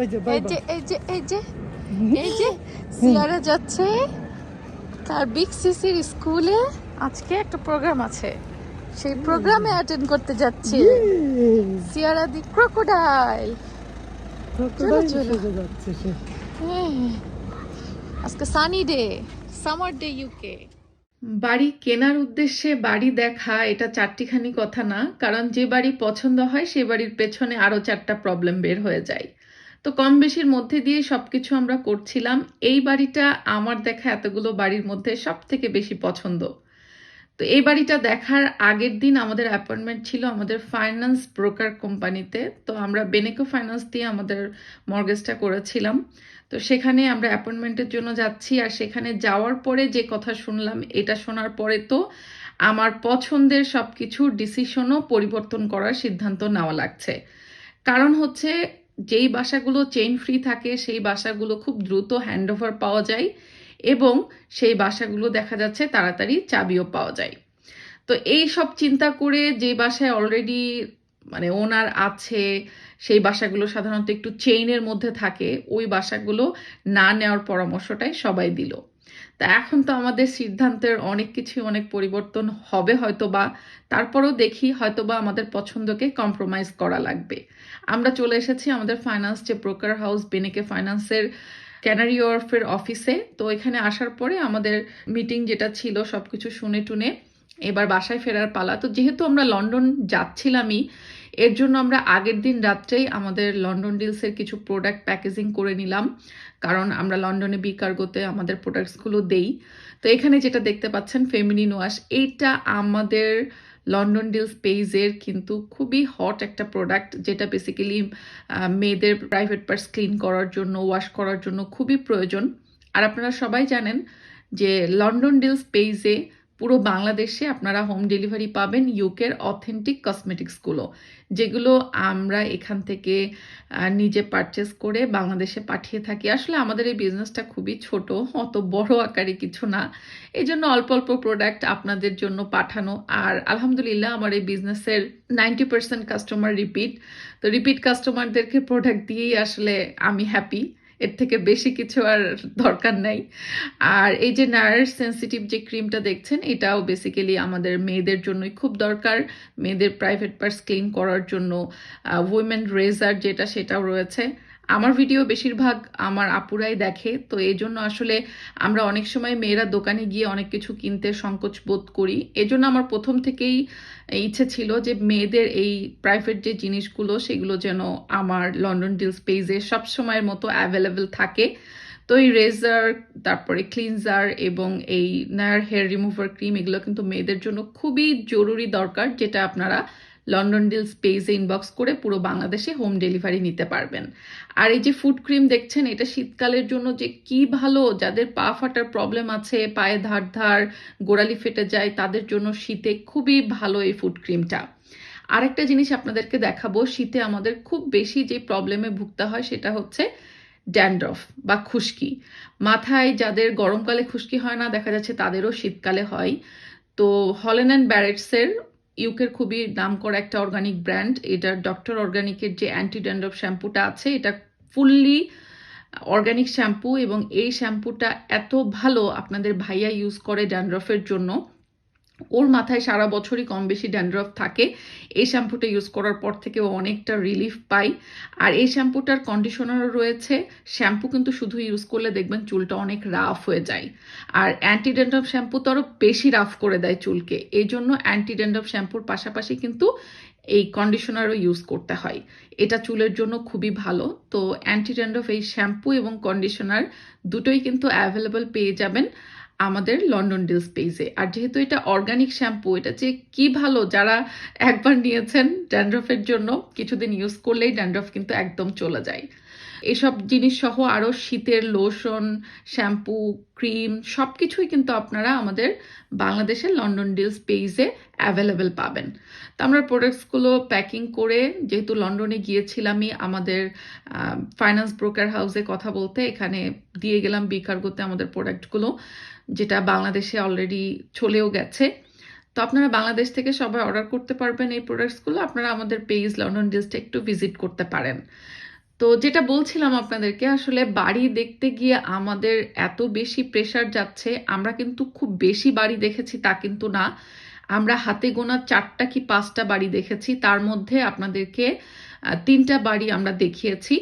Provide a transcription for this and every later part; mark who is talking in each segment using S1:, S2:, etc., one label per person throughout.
S1: ওই যে বাই
S2: এই যে এই যে এই যে এই যে সিয়ারা যাচ্ছে তার বিগ সিসির স্কুলে আজকে একটা প্রোগ্রাম আছে। সেই প্রোগ্রামে অ্যাটেন্ড করতে যাচ্ছে। সিয়ারা দি ক্রোকোডাইল
S1: সে।
S2: আজকে sunny day summer day UK
S3: বাড়ি কেনার উদ্দেশ্যে বাড়ি দেখা এটা চারটিখানি কথা না। কারণ যে বাড়ি পছন্দ হয় সে বাড়ির পেছনে আরও চারটা প্রবলেম বের হয়ে যায়। তো কম বেশির মধ্যে দিয়ে সব কিছু আমরা করছিলাম। এই বাড়িটা আমার দেখা এতগুলো বাড়ির মধ্যে সব থেকে বেশি পছন্দ। তো এই বাড়িটা দেখার আগের দিন আমাদের অ্যাপয়েন্টমেন্ট ছিল আমাদের ফাইন্যান্স ব্রোকার কোম্পানিতে। তো আমরা বেনেকো ফাইন্যান্স দিয়ে আমাদের মর্গেজটা করেছিলাম। তো সেখানে আমরা অ্যাপয়েন্টমেন্টের জন্য যাচ্ছি আর সেখানে যাওয়ার পরে যে কথা শুনলাম, এটা শোনার পরে তো আমার পছন্দের সব কিছুর ডিসিশনও পরিবর্তন করার সিদ্ধান্ত নেওয়া লাগছে। কারণ হচ্ছে যেই বাসাগুলো চেইন ফ্রি থাকে, সেই বাসাগুলো খুব দ্রুত হ্যান্ডওভার পাওয়া যায় এবং সেই বাসাগুলো দেখা যাচ্ছে তাড়াতাড়ি চাবিও পাওয়া যায়। তো এই সব চিন্তা করে যে বাসায় অলরেডি মানে ওনার আছে, সেই বাসাগুলো সাধারণত একটু চেইনের মধ্যে থাকে, ওই বাসাগুলো না নেওয়ার পরামর্শটাই সবাই দিল। তা এখন তো আমাদের সিদ্ধান্তের অনেক কিছু অনেক পরিবর্তন হবে হয়তো বা তারপরেও দেখি হয়তো বা আমাদের পছন্দকে কম্প্রোমাইজ করা লাগবে। আমরা চলে এসেছি আমাদের ফাইন্যান্স যে ব্রোকার হাউস বেনেকে ফাইন্যান্সের ক্যানারি ওয়ার্ফের অফিসে তো এখানে আসার পরে আমাদের মিটিং যেটা ছিল সবকিছু শুনে টুনে এবার বাসায় ফেরার পালা। তো যেহেতু আমরা লন্ডন যাচ্ছিলামই, এর জন্য আমরা আগের দিন রাত্রেই আমাদের লন্ডন ডিলসের কিছু প্রোডাক্ট প্যাকেজিং করে নিলাম। কারণ আমরা লন্ডনে বিকারগোতে আমাদের প্রোডাক্টসগুলো দেই। তো এখানে যেটা দেখতে পাচ্ছেন ফেমিনিন ওয়াশ এইটা আমাদের লন্ডন ডিলস পেজের কিন্তু খুবই হট একটা প্রোডাক্ট যেটা বেসিক্যালি মেয়েদের প্রাইভেট পার্টস ক্লিন করার জন্য ওয়াশ করার জন্য খুবই প্রয়োজন। আর আপনারা সবাই জানেন যে লন্ডন ডিলস পেজে পুরো বাংলাদেশে আপনারা হোম ডেলিভারি পাবেন ইউকের অথেন্টিক কসমেটিক্সগুলো যেগুলো আমরা এখান থেকে নিজে পারচেস করে বাংলাদেশে পাঠিয়ে থাকি। আসলে আমাদের এই বিজনেসটা খুবই ছোট, অত বড় আকারে কিছু না। এই জন্য অল্প অল্প প্রোডাক্ট আপনাদের জন্য পাঠানো। আর আলহামদুলিল্লাহ আমার এই বিজনেসের নাইনটি পার্সেন্ট কাস্টমার রিপিট তো রিপিট কাস্টমারদেরকে প্রোডাক্ট দিয়েই আসলে আমি হ্যাপি এর থেকে বেশি কিছু আর দরকার নাই। আর এই যে নার্স সেন্সিটিভ যে ক্রিমটা দেখছেন, এটাও বেসিক্যালি আমাদের মেয়েদের জন্যই খুব দরকার। মেয়েদের প্রাইভেট পার্টস ক্লিন করার জন্য উইমেন রেজার যেটা, সেটাও রয়েছে। আমার ভিডিও বেশিরভাগ আমার আপুরাই দেখে, তো এই জন্য আসলে আমরা অনেক সময় মেয়েরা দোকানে গিয়ে অনেক কিছু কিনতে সংকোচ বোধ করি। এজন্য আমার প্রথম থেকেই ইচ্ছে ছিল যে মেয়েদের এই প্রাইভেট যে জিনিসগুলো, সেগুলো যেন আমার লন্ডন ডিলস পেজে সবসময়ের মতো অ্যাভেলেবেল থাকে। তো এই রেজার তারপরে ক্লিনজার এবং এই নায়ার হেয়ার রিমুভার ক্রিম এগুলো কিন্তু মেয়েদের জন্য খুবই জরুরি দরকার, যেটা আপনারা লন্ডন ডিলস পেজে ইনবক্স করে পুরো বাংলাদেশে হোম ডেলিভারি নিতে পারবেন। আর এই যে ফুড ক্রিম দেখছেন, এটা শীতকালের জন্য যে কি ভালো, যাদের পা ফাটার প্রবলেম আছে, পায়ে ধার ধার, গোড়ালি ফেটে যায়, তাদের জন্য শীতে খুবই ভালো এই ফুড ক্রিমটা আরেকটা জিনিস আপনাদেরকে দেখাবো, শীতে আমাদের খুব বেশি যে প্রবলেমে ভুগতে হয় সেটা হচ্ছে ড্যান্ড্রফ বা খুশকি। মাথায় যাদের গরমকালে খুশকি হয় না, দেখা যাচ্ছে তাদেরও শীতকালে হয়। তো হলেন অ্যান্ড ব্যারেটসের ইউকের খুবই নাম করা একটা অর্গানিক ব্র্যান্ড এটা ডক্টর অর্গানিকের যে অ্যান্টি ড্যান্ড্রফ শ্যাম্পুটা আছে, এটা ফুললি অর্গানিক শ্যাম্পু এবং এই শ্যাম্পুটা এত ভালো আপনাদের ভাইয়া ইউজ করে ড্যান্ড্রফের জন্য। ওর মাথায় সারা বছরই কম বেশি ড্যান্ড্রফ থাকে। এই শ্যাম্পুটা ইউজ করার পর থেকে ও অনেকটা রিলিফ পাই। আর এই শ্যাম্পুটার কন্ডিশনারও রয়েছে। শ্যাম্পু কিন্তু শুধু ইউজ করলে দেখবেন চুলটা অনেক রাফ হয়ে যায়। আর অ্যান্টি ড্যান্ড্রফ শ্যাম্পু তো আরও বেশি রাফ করে দেয় চুলকে। এই জন্য অ্যান্টি ড্যান্ড্রফ শ্যাম্পুর পাশাপাশি কিন্তু এই কন্ডিশনারও ইউজ করতে হয়। এটা চুলের জন্য খুবই ভালো। তো অ্যান্টি ড্যান্ড্রফ এই শ্যাম্পু এবং কন্ডিশনার দুটোই কিন্তু অ্যাভেলেবল পেয়ে যাবেন। আমাদের লন্ডন ডিলস পেজে আর যেহেতু এটা অর্গানিক শ্যাম্পু এটা যে কি ভালো যারা একবার নিয়েছেন ড্যান্ড্রফের জন্য, কিছুদিন ইউজ করলেই ড্যান্ড্রফ কিন্তু একদম চলে যায়। এসব জিনিস সহ আরও শীতের লোশন শ্যাম্পু ক্রিম সব কিছুই কিন্তু আপনারা আমাদের বাংলাদেশের লন্ডন ডিলস পেজে অ্যাভেলেবেল পাবেন। তো আমরা প্রোডাক্টসগুলো প্যাকিং করে, যেহেতু লন্ডনে গিয়েছিলামই আমাদের ফাইন্যান্স ব্রোকার হাউসে কথা বলতে, এখানে দিয়ে গেলাম বিকারগোতে আমাদের প্রোডাক্টগুলো যেটা বাংলাদেশে অলরেডি চলেও গেছে। তো আপনারা বাংলাদেশ থেকে সবাই অর্ডার করতে পারবেন এই প্রোডাক্টসগুলো আপনারা আমাদের পেজ লন্ডন ডিলসটা একটু ভিজিট করতে পারেন। তো যেটা বলছিলাম আপনাদেরকে, আসলে বাড়ি দেখতে গিয়ে আমাদের এত বেশি প্রেসার যাচ্ছে, আমরা কিন্তু খুব বেশি বাড়ি দেখেছি তা কিন্তু না। আমরা হাতে গোনা চারটা কি পাঁচটা বাড়ি দেখেছি, তার মধ্যে আপনাদেরকে তিনটা বাড়ি আমরা দেখিয়েছি।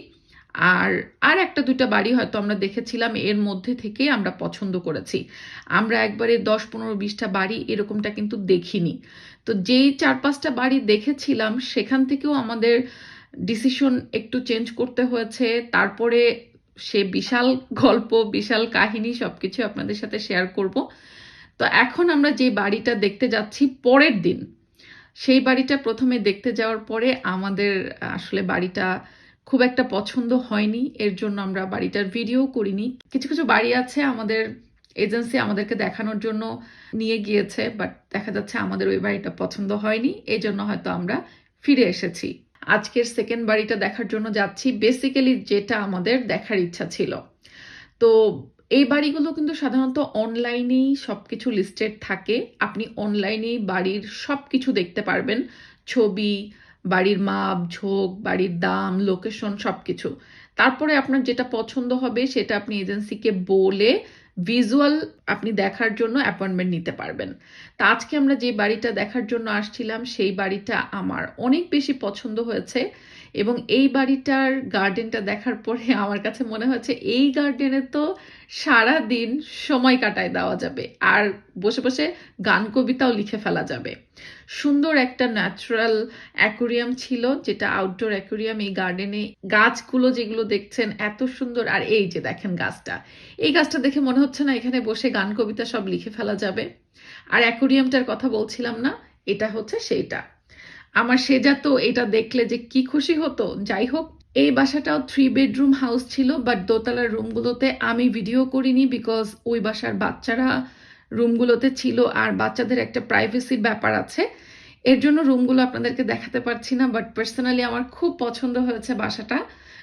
S3: আর আর একটা দুইটা বাড়ি হয়তো আমরা দেখেছিলাম, এর মধ্যে থেকে আমরা পছন্দ করেছি। আমরা একবারে দশ পনেরো বিশটা বাড়ি এরকমটা কিন্তু দেখিনি। তো যেই চার পাঁচটা বাড়ি দেখেছিলাম, সেখান থেকেও আমাদের ডিসিশন একটু চেঞ্জ করতে হয়েছে। তারপরে সে বিশাল গল্প, বিশাল কাহিনী সবকিছু আপনাদের সাথে শেয়ার করব। তো এখন আমরা যে বাড়িটা দেখতে যাচ্ছি পরের দিন, সেই বাড়িটা প্রথমে দেখতে যাওয়ার পরে আমাদের আসলে বাড়িটা খুব একটা পছন্দ হয়নি, এর জন্য আমরা বাড়িটার ভিডিও করিনি। কিছু কিছু বাড়ি আছে আমাদের এজেন্সি আমাদেরকে দেখানোর জন্য নিয়ে গিয়েছে বাট দেখা যাচ্ছে আমাদের ওই বাড়িটা পছন্দ হয়নি এই জন্য হয়তো আমরা ফিরে এসেছি। আজকের সেকেন্ড বাড়িটা দেখার জন্য যাচ্ছি বেসিক্যালি যেটা আমাদের দেখার ইচ্ছা ছিল। তো এই বাড়িগুলো কিন্তু সাধারণত অনলাইনেই সব কিছু লিস্টেড থাকে। আপনি অনলাইনেই বাড়ির সব কিছু দেখতে পারবেন। ছবি, বাড়ির মাপ, ঝোঁক, বাড়ির দাম লোকেশন সব কিছু তারপরে আপনার যেটা পছন্দ হবে সেটা আপনি এজেন্সিকে বলে ভিজুয়াল আপনি দেখার জন্য অ্যাপয়েন্টমেন্ট নিতে পারবেন। তা আজকে আমরা যে বাড়িটা দেখার জন্য আসছিলাম, সেই বাড়িটা আমার অনেক বেশি পছন্দ হয়েছে। এবং এই বাড়িটার গার্ডেনটা দেখার পরে আমার কাছে মনে হচ্ছে এই গার্ডেনে তো সারা দিন সময় কাটায় দেওয়া যাবে। আর বসে বসে গান কবিতাও লিখে ফেলা যাবে। সুন্দর একটা ন্যাচারাল অ্যাকোরিয়াম ছিল, যেটা আউটডোর অ্যাকোরিয়াম এই গার্ডেনে গাছগুলো যেগুলো দেখছেন এত সুন্দর। আর এই যে দেখেন গাছটা, এই গাছটা দেখে মনে হচ্ছে না এখানে বসে গান কবিতা সব লিখে ফেলা যাবে। আর অ্যাকোরিয়ামটার কথা বলছিলাম না, এটা হচ্ছে সেইটা। আমার সেজা তো এটা দেখলে যে কি খুশি হতো। যাই হোক, এই বাসাটাও থ্রি বেডরুম হাউস ছিল বাট দোতলার রুমগুলোতে আমি ভিডিও করিনি বিকজ ওই বাসার বাচ্চারা রুমগুলোতে ছিল আর বাচ্চাদের একটা প্রাইভেসির ব্যাপার আছে। এর জন্য রুমগুলো আপনাদেরকে দেখাতে পারছি না বাট পার্সোনালি আমার খুব পছন্দ হয়েছে বাসাটা।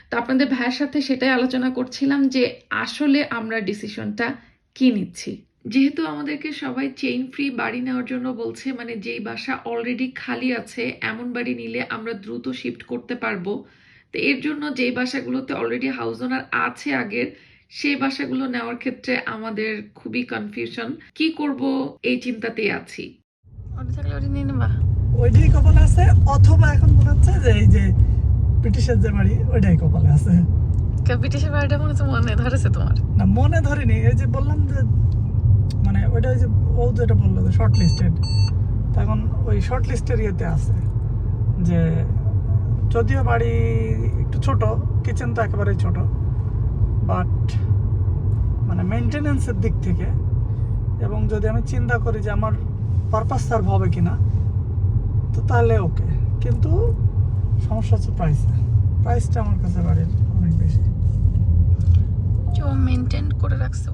S3: তো আপনাদের ভাইয়ের সাথে সেটাই আলোচনা করছিলাম যে আসলে আমরা ডিসিশনটা কি নিচ্ছি। যেহেতু আমাদেরকে সবাই চেইন ফ্রি বাড়ি নেওয়ার জন্য বলছে মানে যেই বাসা অলরেডি খালি আছে এমন বাড়ি নিলে আমরা দ্রুত শিফট করতে পারব। তো এর জন্য যেই বাসাগুলোতে অলরেডি হাউস ওনার আছে আগের সেই বাসাগুলো নেওয়ার ক্ষেত্রে আমাদের খুবই কনফিউশন কি করব এই চিন্তাতেই আছি।
S1: ওইটাই কপালে অথবা এখন মনে হচ্ছে যে এই যে ব্রিটিশের যে বাড়ি ওইটাই কপালে আছে।
S2: ব্রিটিশের বাড়িটা মনে তো মনে ধরেছে তোমার?
S1: না মনে ধরিনি এই যে বললাম যে মানে ওইটা ওই যে ও যেটা বলল যে শর্ট লিস্টেড তখন ওই শর্ট লিস্টের ইয়েতে আছে যে যদিও বাড়ি একটু ছোট কিচেন তো একেবারেই ছোট বাট মানে মেনটেনেন্সের দিক থেকে এবং যদি আমি চিন্তা করি যে আমার পারপাস সার্ভ হবে কিনা, তো তাহলে ওকে কিন্তু সমস্যা হচ্ছে প্রাইসে প্রাইসটা আমার কাছে বাড়ির অনেক বেশি।
S2: যে মেনটেন করে রাখছে